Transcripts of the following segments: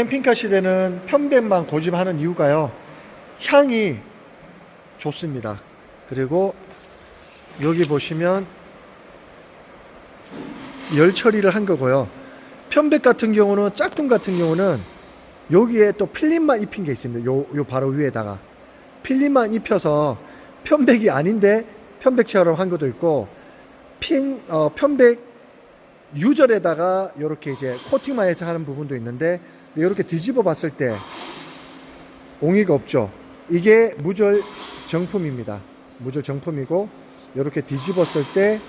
캠핑카 시대는 편백만 고집하는 이유가요. 향이 좋습니다. 그리고 여기 보시면 열 처리를 한 거고요. 편백 같은 경우는 짝퉁 같은 경우는 여기에 또 필름만 입힌 게 있습니다. 요, 요 바로 위에다가 필름만 입혀서 편백이 아닌데 편백처럼 한 것도 있고 핀 어, 편백 유절에다가 이렇게 이제 코팅만 해서 하는 부분도 있는데 이렇게 뒤집어 봤을 때 옹이가 없죠. 이게 무절 정품입니다. 무절 정품이고 이렇게 뒤집었을 때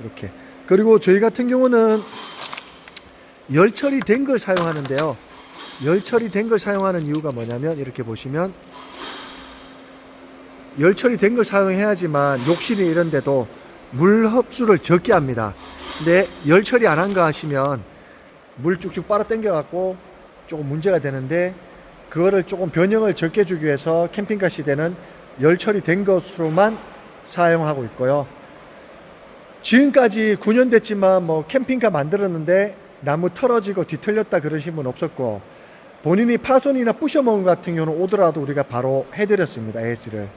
이렇게 그리고 저희 같은 경우는 열 처리 된 걸 사용하는데요. 열 처리 된 걸 사용하는 이유가 뭐냐면 이렇게 보시면 열 처리 된 걸 사용해야지만 욕실이 이런 데도 물 흡수를 적게 합니다. 근데 열 처리 안한거 하시면 물 쭉쭉 빨아 당겨 갖고 조금 문제가 되는데 그거를 조금 변형을 적게 주기 위해서 캠핑카 시대는 열 처리된 것으로만 사용하고 있고요. 지금까지 9년 됐지만 뭐 캠핑카 만들었는데 나무 털어지고 뒤틀렸다 그러신 분 없었고 본인이 파손이나 부셔먹은 것 같은 경우는 오더라도 우리가 바로 해드렸습니다 AS를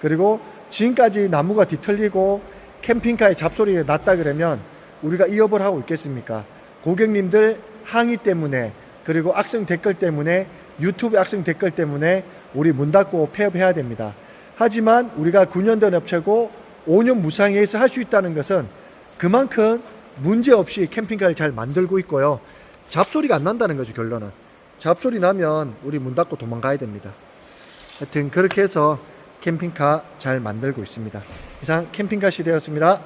그리고 지금까지 나무가 뒤틀리고 캠핑카에 잡소리가 났다 그러면 우리가 이업을 하고 있겠습니까 고객님들 항의 때문에 그리고 악성 댓글 때문에 유튜브 악성 댓글 때문에 우리 문 닫고 폐업해야 됩니다 하지만 우리가 9년 된 업체고 5년 무상에서 할 수 있다는 것은 그만큼 문제 없이 캠핑카를 잘 만들고 있고요. 잡소리가 안 난다는 거죠, 결론은. 잡소리 나면 우리 문 닫고 도망가야 됩니다. 하여튼 그렇게 해서 캠핑카 잘 만들고 있습니다. 이상 캠핑카 시대였습니다.